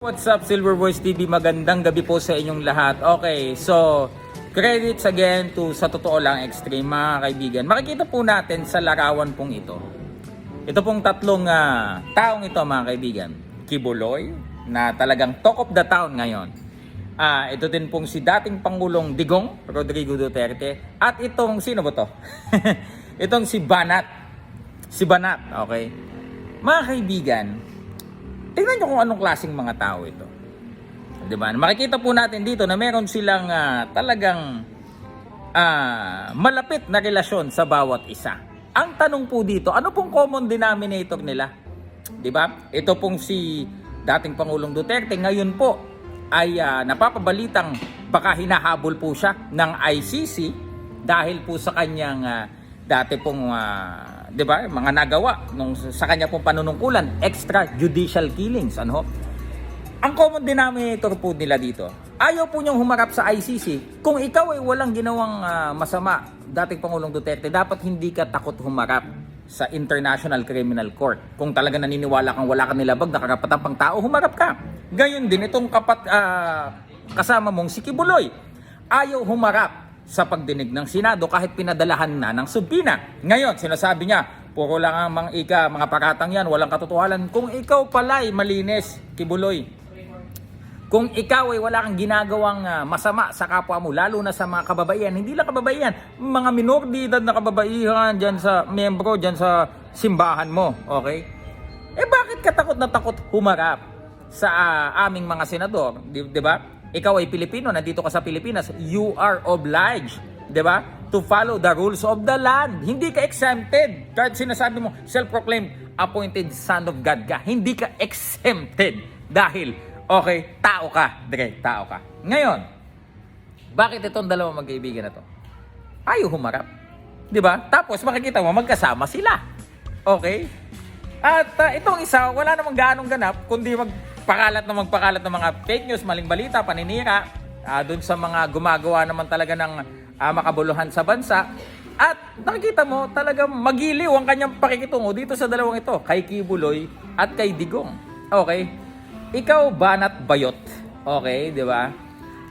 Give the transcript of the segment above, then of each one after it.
What's up Silver Voice TV? Magandang gabi po sa inyong lahat. Okay, so credits again to sa totoo lang extreme mga kaibigan. Makikita po natin sa larawan pong ito. Ito pong tatlong ah, taong ito mga kaibigan. Kibuloy na talagang talk of the town ngayon. Ah, ito din pong si dating Pangulong Digong Rodrigo Duterte at itong sino ba to? itong si Banat. Si Banat, okay? Mga kaibigan, Tingnan nyo kung anong klaseng mga tao ito. 'Di ba? Makikita po natin dito na meron silang ah, talagang ah, malapit na relasyon sa bawat isa. Ang tanong po dito, ano pong common denominator nila? 'Di ba? Ito pong si dating Pangulong Duterte ngayon po ay ah, napapabalitang baka hinahabol po siya ng ICC dahil po sa kanyang ah, dati pong ah, 'di ba, mga nagawa nung sa kanya pong panunungkulan, extrajudicial killings, ano? Ang common denominator po nila dito, ayaw po niyang humarap sa ICC. Kung ikaw ay walang ginawang ah, masama, dating Pangulong Duterte, dapat hindi ka takot humarap sa International Criminal Court. Kung talaga naniniwala kang wala ka nilabag na karapatang pang tao, humarap ka. Gayon din itong kapat, ah, kasama mong si Kibuloy. Ayaw humarap sa pagdinig ng Senado kahit pinadalahan na ng subpina. Ngayon, sinasabi niya, puro lang ang mga ika, mga pakatang yan, walang katotohanan. Kung ikaw pala'y malinis, Kibuloy, kung ikaw ay wala kang ginagawang ah, masama sa kapwa mo, lalo na sa mga kababaihan, hindi lang kababaihan, mga minor de edad na kababaihan dyan sa membro, dyan sa simbahan mo, okay? Eh bakit ka takot na takot humarap sa ah, aming mga senador, di, di ba? Ikaw ay Pilipino, nandito ka sa Pilipinas, you are obliged, di ba? To follow the rules of the land. Hindi ka exempted. Kahit sinasabi mo, self-proclaimed appointed son of God ka, hindi ka exempted. Dahil, okay, tao ka. Dire, tao ka. Ngayon, bakit itong dalawang magkaibigan na to? Ayaw humarap. Di ba? Tapos makikita mo, magkasama sila. Okay? At ah, itong isa, wala namang ganong ganap, kundi magpakalat na magpakalat ng mga fake news, maling balita, paninira, ah, dun sa mga gumagawa naman talaga ng ah, makabuluhan sa bansa. At nakikita mo, talaga magiliw ang kanyang pakikitungo dito sa dalawang ito, kay Kibuloy at kay Digong. Okay? Ikaw, banat bayot. Okay, di ba?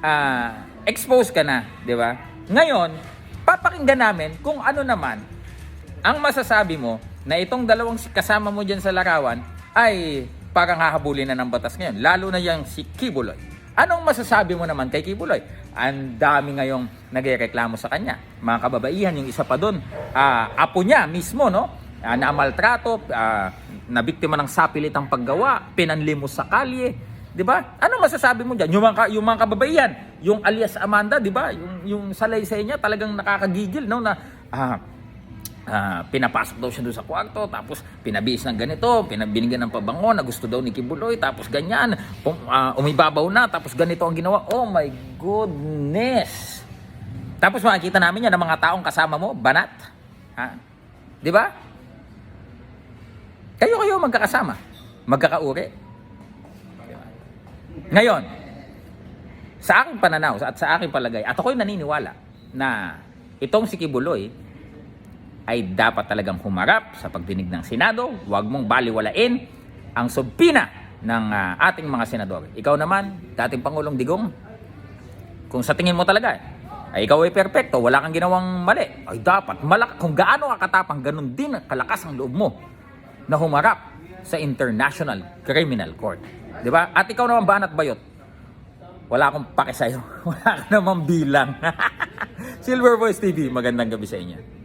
Ah, expose ka na, di ba? Ngayon, papakinggan namin kung ano naman ang masasabi mo na itong dalawang kasama mo dyan sa larawan ay parang hahabulin na ng batas ngayon. Lalo na yung si Kibuloy. Anong masasabi mo naman kay Kibuloy? Ang dami ngayong nagrereklamo sa kanya. Mga kababaihan, yung isa pa doon, ah, apo niya mismo, no? Ah, na maltrato, ah, na biktima ng sapilitang paggawa, pinanlimos sa kalye, 'di ba? Ano masasabi mo diyan? Yung mga yung mga kababaihan, yung alias Amanda, 'di ba? Yung yung salaysay niya talagang nakakagigil no na ah, ah, pinapasok daw siya doon sa kwarto, tapos pinabihis ng ganito, pinabinigyan ng pabango na gusto daw ni Kibuloy, tapos ganyan, um, ah, umibabaw na, tapos ganito ang ginawa. Oh my goodness! Tapos makikita namin yan ng mga taong kasama mo, banat. Ha? Di ba? Kayo-kayo magkakasama. Magkakauri. Ngayon, sa aking pananaw at sa aking palagay, at ako'y naniniwala na itong si Kibuloy ay dapat talagang humarap sa pagdinig ng Senado. Huwag mong baliwalain ang subpina ng ah, ating mga senador. Ikaw naman, dating Pangulong Digong, kung sa tingin mo talaga, ay ikaw ay perpekto, wala kang ginawang mali, ay dapat, malak kung gaano ka katapang, ganun din kalakas ang loob mo na humarap sa International Criminal Court. Di ba? At ikaw naman, Banat Bayot, wala akong pake sa'yo. Wala ka namang bilang. Silver Voice TV, magandang gabi sa inyo.